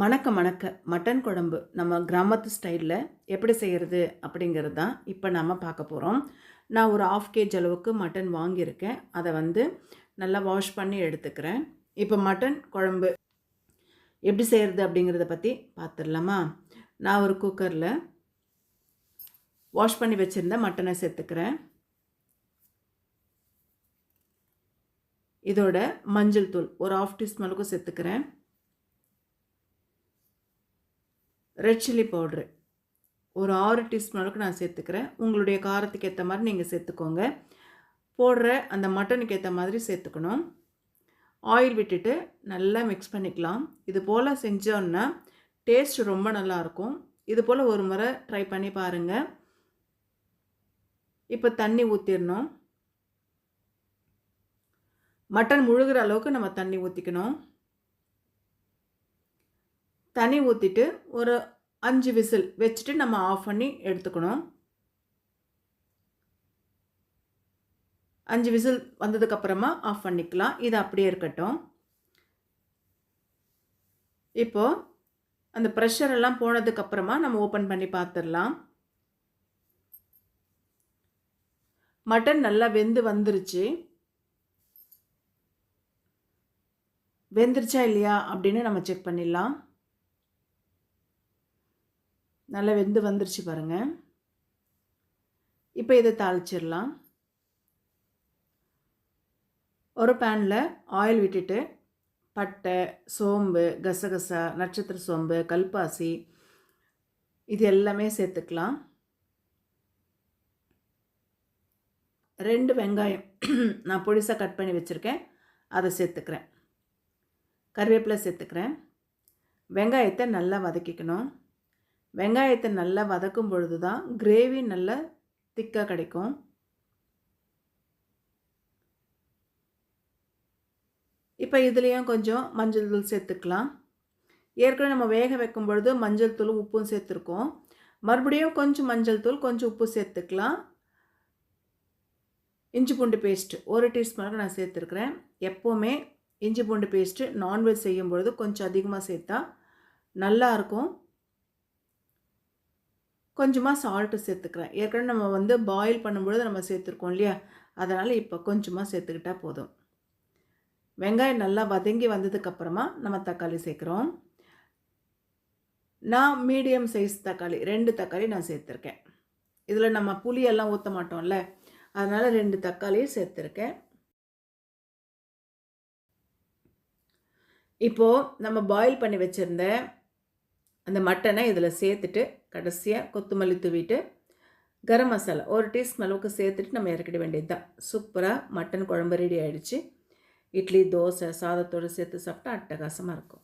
மணக்க மணக்க மட்டன் குழம்பு நம்ம கிராமத்து ஸ்டைலில் எப்படி செய்கிறது அப்படிங்கிறது தான் இப்போ நம்ம பார்க்க போகிறோம் நான் ஒரு ஆஃப் கேஜ் அளவுக்கு மட்டன் வாங்கியிருக்கேன். அதை வந்து நல்லா வாஷ் பண்ணி எடுத்துக்கிறேன். இப்போ மட்டன் குழம்பு எப்படி செய்கிறது அப்படிங்கிறத பற்றி பார்த்துடலாமா? நான் ஒரு குக்கரில் வாஷ் பண்ணி வச்சுருந்த மட்டனை சேர்த்துக்கிறேன். இதோட மஞ்சள் தூள் ஒரு ஆஃப் டீஸ்பூனுக்கு சேர்த்துக்கிறேன். ரெட் சில்லி பவுட்ரு ஒரு ஆறு டீஸ்பூன் அளவுக்கு நான் சேர்த்துக்கிறேன். உங்களுடைய காரத்துக்கு ஏற்ற மாதிரி நீங்கள் சேர்த்துக்கோங்க. போடுற அந்த மட்டனுக்கு ஏற்ற மாதிரி சேர்த்துக்கணும். ஆயில் விட்டுட்டு நல்லா மிக்ஸ் பண்ணிக்கலாம். இது போல் செஞ்சோன்னா டேஸ்ட் ரொம்ப நல்லாயிருக்கும் இது போல் ஒரு முறை ட்ரை பண்ணி பாருங்கள் இப்போ தண்ணி ஊற்றிடணும் மட்டன் முழுகிற அளவுக்கு நம்ம தண்ணி ஊற்றிக்கணும் தண்ணி ஊற்றிட்டு ஒரு அஞ்சு விசில் வச்சுட்டு நம்ம ஆஃப் பண்ணி எடுத்துக்கணும். அஞ்சு விசில் வந்ததுக்கப்புறமா ஆஃப் பண்ணிக்கலாம். இது அப்படியே இருக்கட்டும். இப்போது அந்த ப்ரெஷர் எல்லாம் போனதுக்கப்புறமா நம்ம ஓப்பன் பண்ணி பார்த்துடலாம் மட்டன் நல்லா வெந்து வந்துருச்சு. வெந்துருச்சா இல்லையா அப்படின்னு நம்ம செக் பண்ணிடலாம். நல்லா வெந்து வந்துருச்சு பாருங்கள் இப்போ இதை தாளிச்சிடலாம். ஒரு பேனில் ஆயில் விட்டுட்டு பட்டை சோம்பு கசகசா நட்சத்திர சோம்பு கல்பாசி இது எல்லாமே சேர்த்துக்கலாம். ரெண்டு வெங்காயம் நான் பொடிசாக கட் பண்ணி வச்சுருக்கேன். அதை சேர்த்துக்கிறேன். கருவேப்பிலை சேர்த்துக்கிறேன். வெங்காயத்தை நல்லா வதக்கிக்கணும். வெங்காயத்தை நல்லா வதக்கும் பொழுது தான் கிரேவி நல்லா திக்காக கிடைக்கும். இப்போ இதுலேயும் கொஞ்சம் மஞ்சள் தூள் சேர்த்துக்கலாம். ஏற்கனவே நம்ம வேக வைக்கும் பொழுது மஞ்சள் தூள் உப்பும் சேர்த்துருக்கோம். மறுபடியும் கொஞ்சம் மஞ்சள் தூள் கொஞ்சம் உப்பு சேர்த்துக்கலாம். இஞ்சி பூண்டு பேஸ்ட் ஒரு டீஸ்பூனுக்கு நான் சேர்த்துருக்குறேன். எப்போவுமே இஞ்சி பூண்டு பேஸ்ட்டு நான்வெஜ் செய்யும் பொழுது கொஞ்சம் அதிகமாக சேர்த்தா நல்லாயிருக்கும் கொஞ்சமாக சால்ட்டு சேர்த்துக்கிறேன். ஏற்கனவே நம்ம வந்து பாயில் பண்ணும்பொழுது நம்ம சேர்த்துருக்கோம் இல்லையா? அதனால் இப்போ கொஞ்சமாக சேர்த்துக்கிட்டால் போதும். வெங்காயம் நல்லா வதங்கி வந்ததுக்கப்புறமா நம்ம தக்காளி சேர்க்குறோம். நான் மீடியம் சைஸ் தக்காளி ரெண்டு தக்காளி நான் சேர்த்துருக்கேன். இதில் நம்ம புளியெல்லாம் ஊற்ற மாட்டோம்ல? அதனால் ரெண்டு தக்காளியும் சேர்த்துருக்கேன். இப்போது நம்ம பாயில் பண்ணி வச்சுருந்த அந்த மட்டனை இதில் சேர்த்துட்டு கடைசியாக கொத்தமல்லி தூவிட்டு கரம் மசாலா ஒரு டீஸ்பூன் அளவுக்கு சேர்த்துட்டு நம்ம இறக்கிட வேண்டியது தான். சூப்பராக மட்டன் குழம்பு ரெடி ஆகிடுச்சு இட்லி தோசை சாதத்தோடு சேர்த்து சாப்பிட்டா அட்டகாசமாக இருக்கும்.